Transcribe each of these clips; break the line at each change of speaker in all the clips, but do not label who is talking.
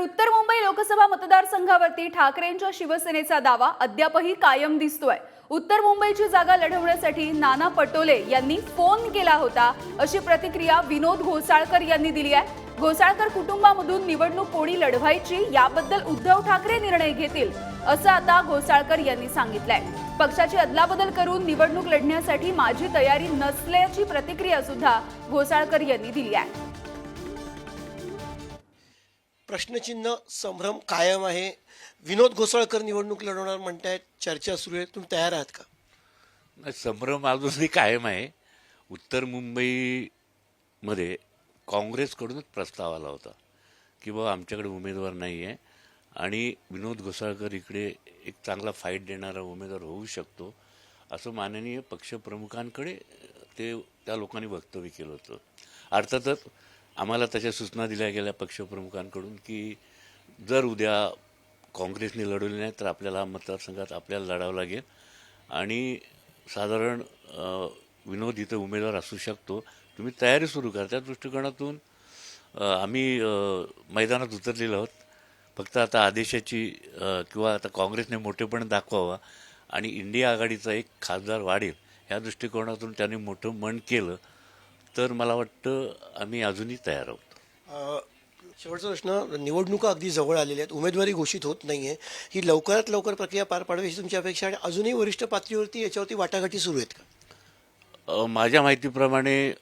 उत्तर मुंबई लोकसभा मतदारसंघावरती ठाकरेंच्या शिवसेनेचा दावा अद्यापही कायम दिसतोय. उत्तर मुंबईची जागा लढवण्यासाठी नाना पटोले यांनी फोन केला होता अशी प्रतिक्रिया विनोद घोसाळकर यांनी दिली आहे. घोसाळकर कुटुंबामधून निवडणूक कोणी लढवायची याबद्दल उद्धव ठाकरे निर्णय घेतील असं आता घोसाळकर यांनी सांगितलंय. पक्षाची अदलाबदल करून निवडणूक लढण्यासाठी माझी तयारी नसल्याची प्रतिक्रिया सुद्धा घोसाळकर यांनी दिली आहे.
प्रश्नचिन्ह संभ्रम कायम आहे. विनोद घोसाळकर निवडणूक लढवणार म्हणतायत. चर्चा सुरू आहे. तुम्ही तयार आहात का?
नाही, संभ्रम अजूनही कायम आहे. उत्तर मुंबईमध्ये काँग्रेसकडूनच प्रस्ताव आला होता की बाबा आमच्याकडे उमेदवार नाही आहे आणि विनोद घोसाळकर इकडे एक चांगला फाईट देणारा उमेदवार होऊ शकतो. असं माननीय पक्षप्रमुखांकडे ते त्या लोकांनी वक्तव्य केलं होतं. अर्थातच आम्हाला त्याच्या सूचना दिल्या गेल्या पक्षप्रमुखांकडून की जर उद्या काँग्रेसने लढवले नाही तर आपल्याला मतदारसंघात आपल्याला लढावं लागेल. आणि साधारण विनोद इथं उमेदवार असू शकतो. तुम्ही तयारी सुरू करा. त्या दृष्टिकोनातून आम्ही मैदानात उतरलेलो आहोत. फक्त आता आदेशाची किंवा आता काँग्रेसने मोठेपण दाखवावा आणि इंडिया आघाडीचा एक खासदार वाढेल ह्या दृष्टिकोनातून त्यांनी मोठं मन केलं. तर मला वाटतं आम्ही अजूनही तयार आहोत.
शेवटचा प्रश्न निवडणुका अगदी जवळ आलेल्या आहेत. उमेदवारी घोषित होत नाहीये. ही लवकरात लवकर प्रक्रिया पार पाडावी अशी तुमची अपेक्षा आहे? आणि अजूनही वरिष्ठ पातळीवरती याच्यावरती वाटाघाटी सुरू आहेत का?
माझ्या माहितीप्रमाणे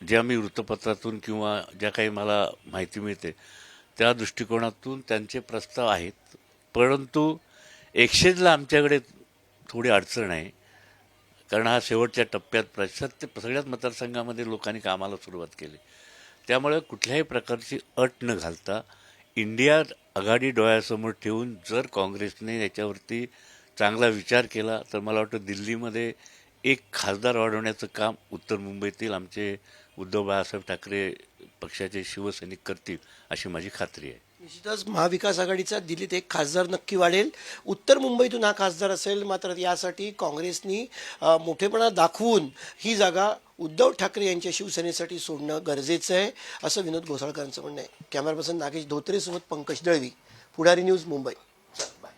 ज्या मी वृत्तपत्रातून किंवा ज्या काही मला माहिती मिळते त्या दृष्टिकोनातून त्यांचे प्रस्ताव आहेत. परंतु एक्सचेंजला आमच्याकडे थोडी अडचण आहे. कारण हा शेवटच्या टप्प्यात प्रत्येक सगळ्याच मतदारसंघामध्ये लोकांनी कामाला सुरुवात केली. त्यामुळे कुठल्याही प्रकारची अट न घालता इंडिया आघाडी डोळ्यासमोर ठेवून जर काँग्रेसने याच्यावरती चांगला विचार केला तर मला वाटतं दिल्लीमध्ये एक खासदार वाढवण्याचं काम उत्तर मुंबईतील आमचे उद्धव बाळासाहेब ठाकरे पक्षाचे शिवसैनिक करतील अशी माझी खात्री आहे.
निश्चितच महाविकास आघाडीचा दिल्लीत एक खासदार नक्की वाढेल. उत्तर मुंबईतून हा खासदार असेल मात्र यासाठी काँग्रेसनी मोठेपणा दाखवून ही जागा उद्धव ठाकरे यांच्या शिवसेनेसाठी सोडणं गरजेचं आहे असं विनोद घोसाळकरांचं म्हणणं आहे. कॅमेरापर्सन नागेश धोत्रेसोबत पंकज दळवी पुढारी न्यूज मुंबई. बाय